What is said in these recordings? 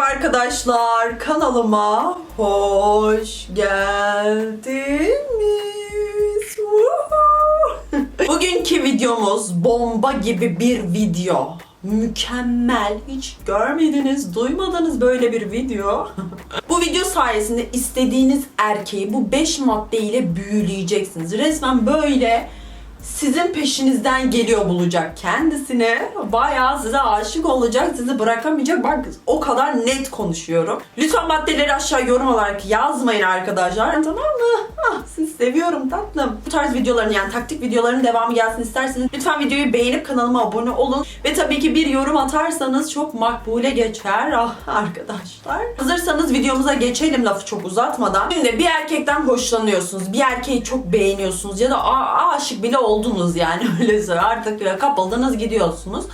arkadaşlar kanalıma hoş geldiniz. Bugünkü videomuz bomba gibi bir video. Mükemmel. Hiç görmediniz, duymadınız böyle bir video. bu video sayesinde istediğiniz erkeği bu 5 maddeyle büyüleyeceksiniz. Resmen böyle sizin peşinizden geliyor bulacak kendisini. Bayağı size aşık olacak, sizi bırakamayacak. Bak o kadar net konuşuyorum. Lütfen maddeleri aşağı yorum olarak yazmayın arkadaşlar. Tamam mı? Ah, sizi seviyorum tatlım. Bu tarz videoların yani taktik videoların devamı gelsin isterseniz lütfen videoyu beğenip kanalıma abone olun. Ve tabii ki bir yorum atarsanız çok makbule geçer ah arkadaşlar. Hazırsanız videomuza geçelim lafı çok uzatmadan. Şimdi bir erkekten hoşlanıyorsunuz. Bir erkeği çok beğeniyorsunuz ya da aşık bile oldunuz yani öyle söyle. Artık böyle kapıldınız gidiyorsunuz.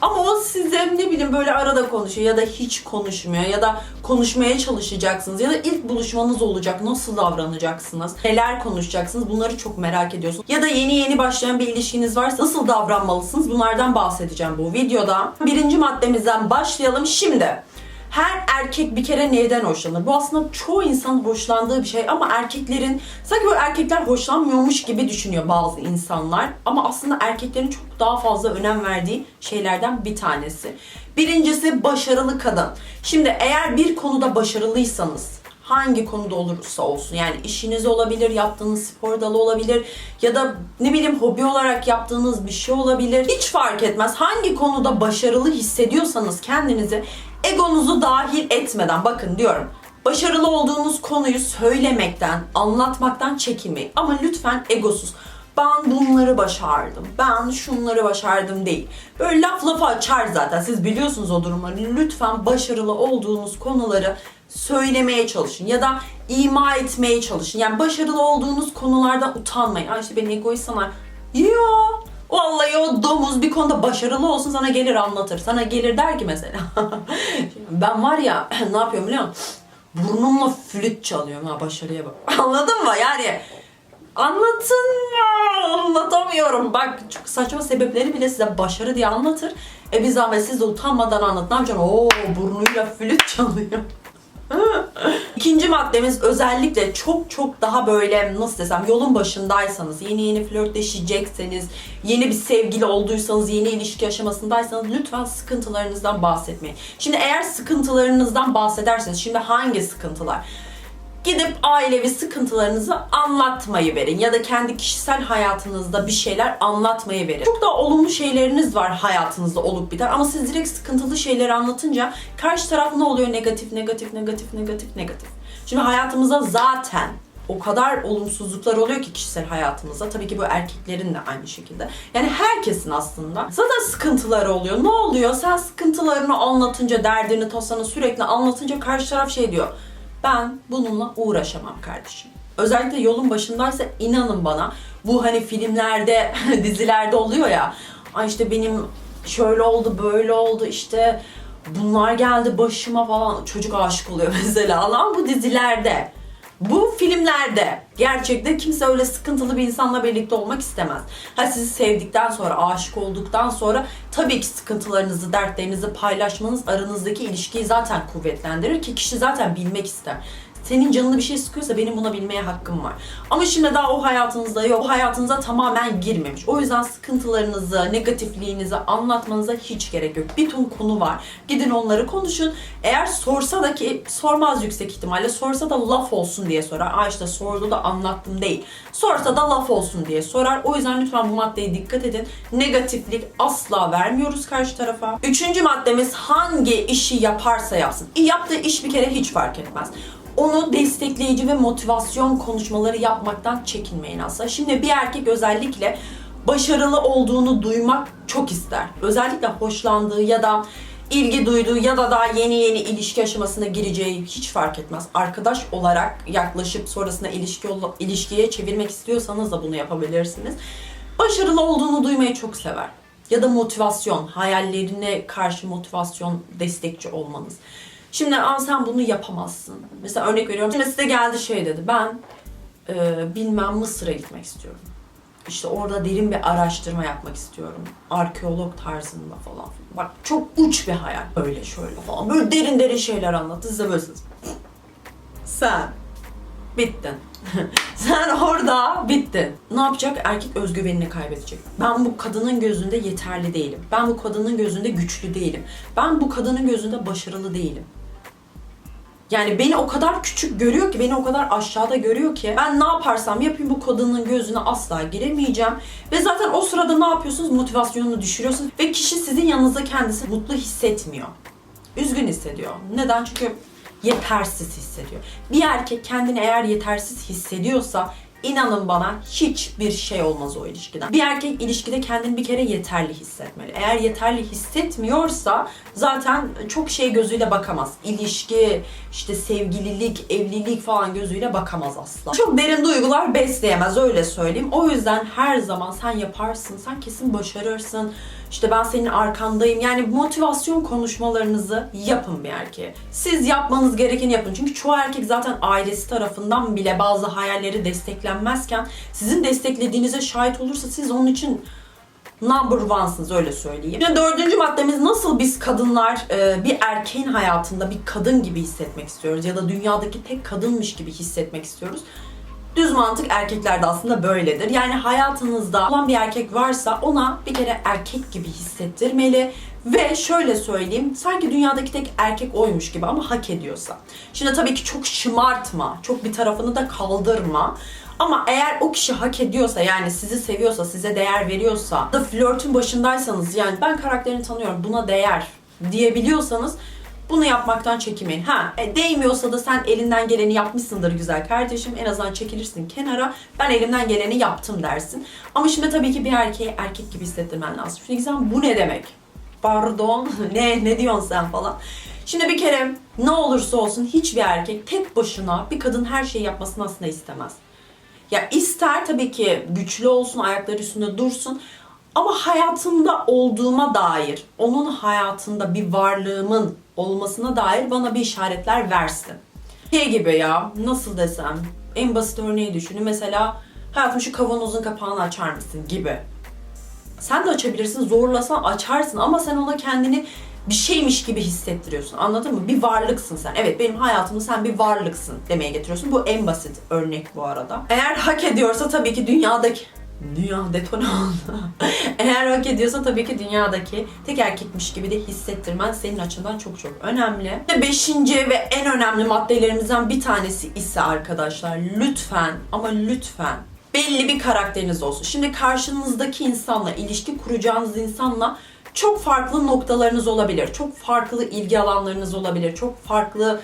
Ama o size ne bileyim böyle arada konuşuyor ya da hiç konuşmuyor ya da konuşmaya çalışacaksınız ya da ilk buluşmanız olacak. Nasıl davranacaksınız? Neler konuşacaksınız? Bunları çok merak ediyorsunuz. Ya da yeni yeni başlayan bir ilişkiniz varsa nasıl davranmalısınız? Bunlardan bahsedeceğim bu videoda. Birinci maddemizden başlayalım. Şimdi her erkek bir kere neyden hoşlanır? Bu aslında çoğu insanın hoşlandığı bir şey ama erkeklerin sanki böyle erkekler hoşlanmıyormuş gibi düşünüyor bazı insanlar. Ama aslında erkeklerin çok daha fazla önem verdiği şeylerden bir tanesi. Birincisi başarılı kadın. Şimdi eğer bir konuda başarılıysanız hangi konuda olursa olsun yani işiniz olabilir, yaptığınız spor dalı olabilir ya da ne bileyim hobi olarak yaptığınız bir şey olabilir. Hiç fark etmez. Hangi konuda başarılı hissediyorsanız kendinizi egonuzu dahil etmeden bakın diyorum. Başarılı olduğunuz konuyu söylemekten, anlatmaktan çekinmeyin. Ama lütfen egosuz. Ben bunları başardım. Ben şunları başardım değil. Böyle laf lafı açar zaten. Siz biliyorsunuz o durumları. Lütfen başarılı olduğunuz konuları söylemeye çalışın ya da ima etmeye çalışın. Yani başarılı olduğunuz konulardan utanmayın. Ay işte ben egoist sana. Yo. Vallahi o domuz bir konuda başarılı olsun sana gelir anlatır. Sana gelir der ki mesela. ben var ya ne yapıyorum biliyor musun? Burnumla flüt çalıyorum ha başarıya bak. Anladın mı? Yani anlatın mı? Anlatamıyorum. Bak çok saçma sebepleri bile size başarı diye anlatır. E bir zahmet siz de utanmadan anlat. Ne yapacaksın? Oo burnuyla flüt çalıyor. İkinci maddemiz özellikle çok çok daha böyle nasıl desem yolun başındaysanız, yeni yeni flörtleşecekseniz, yeni bir sevgili olduysanız, yeni ilişki aşamasındaysanız lütfen sıkıntılarınızdan bahsetmeyin. Şimdi eğer sıkıntılarınızdan bahsederseniz, şimdi hangi sıkıntılar? Gidip ailevi sıkıntılarınızı anlatmayı verin ya da kendi kişisel hayatınızda bir şeyler anlatmayı verin. Çok da olumlu şeyleriniz var hayatınızda olup biter ama siz direkt sıkıntılı şeyleri anlatınca karşı taraf ne oluyor? Negatif, negatif, negatif, negatif, negatif. Şimdi hayatımızda zaten o kadar olumsuzluklar oluyor ki kişisel hayatımızda. Tabii ki bu erkeklerin de aynı şekilde. Yani herkesin aslında. Zaten sıkıntıları oluyor. Ne oluyor? Sen sıkıntılarını anlatınca, derdini, tasanı sürekli anlatınca karşı taraf şey diyor ben bununla uğraşamam kardeşim. Özellikle yolun başındaysa inanın bana bu hani filmlerde, dizilerde oluyor ya. Ay işte benim şöyle oldu, böyle oldu işte bunlar geldi başıma falan. Çocuk aşık oluyor mesela. Ama bu dizilerde. Bu filmlerde gerçekten kimse öyle sıkıntılı bir insanla birlikte olmak istemez. Ha sizi sevdikten sonra, aşık olduktan sonra tabii ki sıkıntılarınızı, dertlerinizi paylaşmanız aranızdaki ilişkiyi zaten kuvvetlendirir ki kişi zaten bilmek ister. Senin canını bir şey sıkıyorsa benim buna bilmeye hakkım var. Ama şimdi daha o hayatınızda yok. O hayatınıza tamamen girmemiş. O yüzden sıkıntılarınızı, negatifliğinizi anlatmanıza hiç gerek yok. Bir ton konu var. Gidin onları konuşun. Eğer sorsa da ki sormaz yüksek ihtimalle. Sorsa da laf olsun diye sorar. Aa işte sordu da anlattım değil. Sorsa da laf olsun diye sorar. O yüzden lütfen bu maddeye dikkat edin. Negatiflik asla vermiyoruz karşı tarafa. Üçüncü maddemiz hangi işi yaparsa yapsın. Yaptığı iş bir kere hiç fark etmez onu destekleyici ve motivasyon konuşmaları yapmaktan çekinmeyin asla. Şimdi bir erkek özellikle başarılı olduğunu duymak çok ister. Özellikle hoşlandığı ya da ilgi duyduğu ya da daha yeni yeni ilişki aşamasına gireceği hiç fark etmez. Arkadaş olarak yaklaşıp sonrasında ilişki ilişkiye çevirmek istiyorsanız da bunu yapabilirsiniz. Başarılı olduğunu duymayı çok sever. Ya da motivasyon, hayallerine karşı motivasyon destekçi olmanız. Şimdi Aa, sen bunu yapamazsın. Mesela örnek veriyorum. Şimdi size geldi şey dedi. Ben e, bilmem Mısır'a gitmek istiyorum. İşte orada derin bir araştırma yapmak istiyorum. Arkeolog tarzında falan. Bak çok uç bir hayal. Böyle şöyle falan. Böyle derin derin şeyler anlatır. Size böyle Sen bittin. Sen orada bittin. Ne yapacak? Erkek özgüvenini kaybedecek. Ben bu kadının gözünde yeterli değilim. Ben bu kadının gözünde güçlü değilim. Ben bu kadının gözünde başarılı değilim. Yani beni o kadar küçük görüyor ki, beni o kadar aşağıda görüyor ki ben ne yaparsam yapayım bu kadının gözüne asla giremeyeceğim. Ve zaten o sırada ne yapıyorsunuz? Motivasyonunu düşürüyorsunuz ve kişi sizin yanınızda kendisi mutlu hissetmiyor. Üzgün hissediyor. Neden? Çünkü yetersiz hissediyor. Bir erkek kendini eğer yetersiz hissediyorsa inanın bana hiçbir şey olmaz o ilişkiden. Bir erkek ilişkide kendini bir kere yeterli hissetmeli. Eğer yeterli hissetmiyorsa zaten çok şey gözüyle bakamaz. İlişki, işte sevgililik, evlilik falan gözüyle bakamaz asla. Çok derin duygular besleyemez öyle söyleyeyim. O yüzden her zaman sen yaparsın, sen kesin başarırsın. İşte ben senin arkandayım. Yani motivasyon konuşmalarınızı yapın bir erkeğe. Siz yapmanız gerekeni yapın. Çünkü çoğu erkek zaten ailesi tarafından bile bazı hayalleri desteklenmezken sizin desteklediğinize şahit olursa siz onun için number one'sınız öyle söyleyeyim. Şimdi dördüncü maddemiz nasıl biz kadınlar e, bir erkeğin hayatında bir kadın gibi hissetmek istiyoruz ya da dünyadaki tek kadınmış gibi hissetmek istiyoruz. Düz mantık erkeklerde aslında böyledir. Yani hayatınızda olan bir erkek varsa ona bir kere erkek gibi hissettirmeli ve şöyle söyleyeyim, sanki dünyadaki tek erkek oymuş gibi ama hak ediyorsa. Şimdi tabii ki çok şımartma, çok bir tarafını da kaldırma. Ama eğer o kişi hak ediyorsa yani sizi seviyorsa, size değer veriyorsa da flörtün başındaysanız yani ben karakterini tanıyorum buna değer diyebiliyorsanız bunu yapmaktan çekinmeyin. Ha, e, değmiyorsa da sen elinden geleni yapmışsındır güzel kardeşim. En azından çekilirsin kenara. Ben elimden geleni yaptım dersin. Ama şimdi tabii ki bir erkeği erkek gibi hissettirmen lazım. Şimdi sen bu ne demek? Pardon, ne ne diyorsun sen falan. Şimdi bir kere ne olursa olsun hiçbir erkek tek başına bir kadın her şeyi yapmasını aslında istemez. Ya ister tabii ki güçlü olsun, ayakları üstünde dursun. Ama hayatımda olduğuma dair, onun hayatında bir varlığımın olmasına dair bana bir işaretler versin. Şey gibi ya, nasıl desem, en basit örneği düşünün. Mesela hayatım şu kavanozun kapağını açar mısın gibi. Sen de açabilirsin, zorlasan açarsın ama sen ona kendini bir şeymiş gibi hissettiriyorsun. Anladın mı? Bir varlıksın sen. Evet benim hayatımda sen bir varlıksın demeye getiriyorsun. Bu en basit örnek bu arada. Eğer hak ediyorsa tabii ki dünyadaki Dünya detone oldu. Eğer hak ediyorsa tabii ki dünyadaki tek erkekmiş gibi de hissettirmen senin açından çok çok önemli. Beşinci ve en önemli maddelerimizden bir tanesi ise arkadaşlar lütfen ama lütfen belli bir karakteriniz olsun. Şimdi karşınızdaki insanla, ilişki kuracağınız insanla çok farklı noktalarınız olabilir. Çok farklı ilgi alanlarınız olabilir. Çok farklı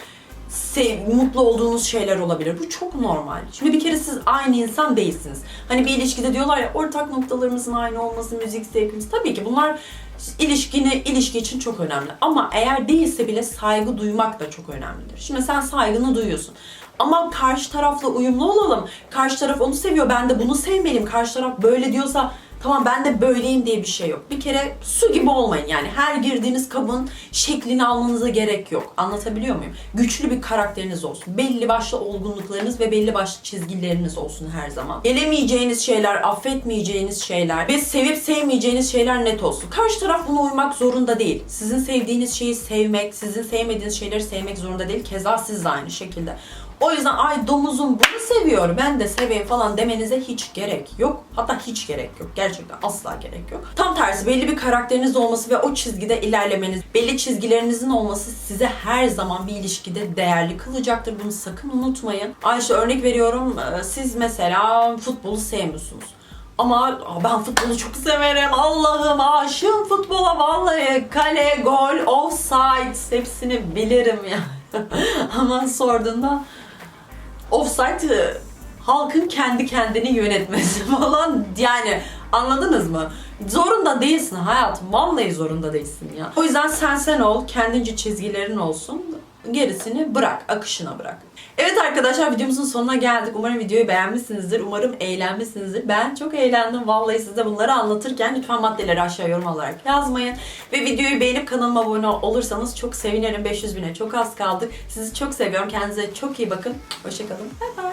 sev, mutlu olduğunuz şeyler olabilir. Bu çok normal. Şimdi bir kere siz aynı insan değilsiniz. Hani bir ilişkide diyorlar ya ortak noktalarımızın aynı olması, müzik zevkimiz. Tabii ki bunlar ilişkini ilişki için çok önemli. Ama eğer değilse bile saygı duymak da çok önemlidir. Şimdi sen saygını duyuyorsun. Ama karşı tarafla uyumlu olalım. Karşı taraf onu seviyor. Ben de bunu sevmeliyim. Karşı taraf böyle diyorsa Tamam ben de böyleyim diye bir şey yok. Bir kere su gibi olmayın yani. Her girdiğiniz kabın şeklini almanıza gerek yok. Anlatabiliyor muyum? Güçlü bir karakteriniz olsun. Belli başlı olgunluklarınız ve belli başlı çizgileriniz olsun her zaman. Gelemeyeceğiniz şeyler, affetmeyeceğiniz şeyler ve sevip sevmeyeceğiniz şeyler net olsun. Karşı taraf buna uymak zorunda değil. Sizin sevdiğiniz şeyi sevmek, sizin sevmediğiniz şeyleri sevmek zorunda değil. Keza siz de aynı şekilde. O yüzden ay domuzum bunu seviyor ben de seveyim falan demenize hiç gerek yok. Hatta hiç gerek yok. Gerçekten asla gerek yok. Tam tersi belli bir karakteriniz olması ve o çizgide ilerlemeniz, belli çizgilerinizin olması size her zaman bir ilişkide değerli kılacaktır. Bunu sakın unutmayın. Ay işte örnek veriyorum e, siz mesela futbolu sevmiyorsunuz. Ama ben futbolu çok severim. Allah'ım aşığım futbola vallahi. Kale, gol, offside hepsini bilirim ya. Ama sorduğunda offside e, halkın kendi kendini yönetmesi falan yani anladınız mı? Zorunda değilsin hayatım. Vallahi zorunda değilsin ya. O yüzden sen sen ol. Kendince çizgilerin olsun. Gerisini bırak. Akışına bırak. Evet arkadaşlar videomuzun sonuna geldik. Umarım videoyu beğenmişsinizdir. Umarım eğlenmişsinizdir. Ben çok eğlendim. Vallahi size bunları anlatırken lütfen maddeleri aşağı yorum olarak yazmayın. Ve videoyu beğenip kanalıma abone olursanız çok sevinirim. 500 bine çok az kaldık. Sizi çok seviyorum. Kendinize çok iyi bakın. Hoşçakalın. Bye bye.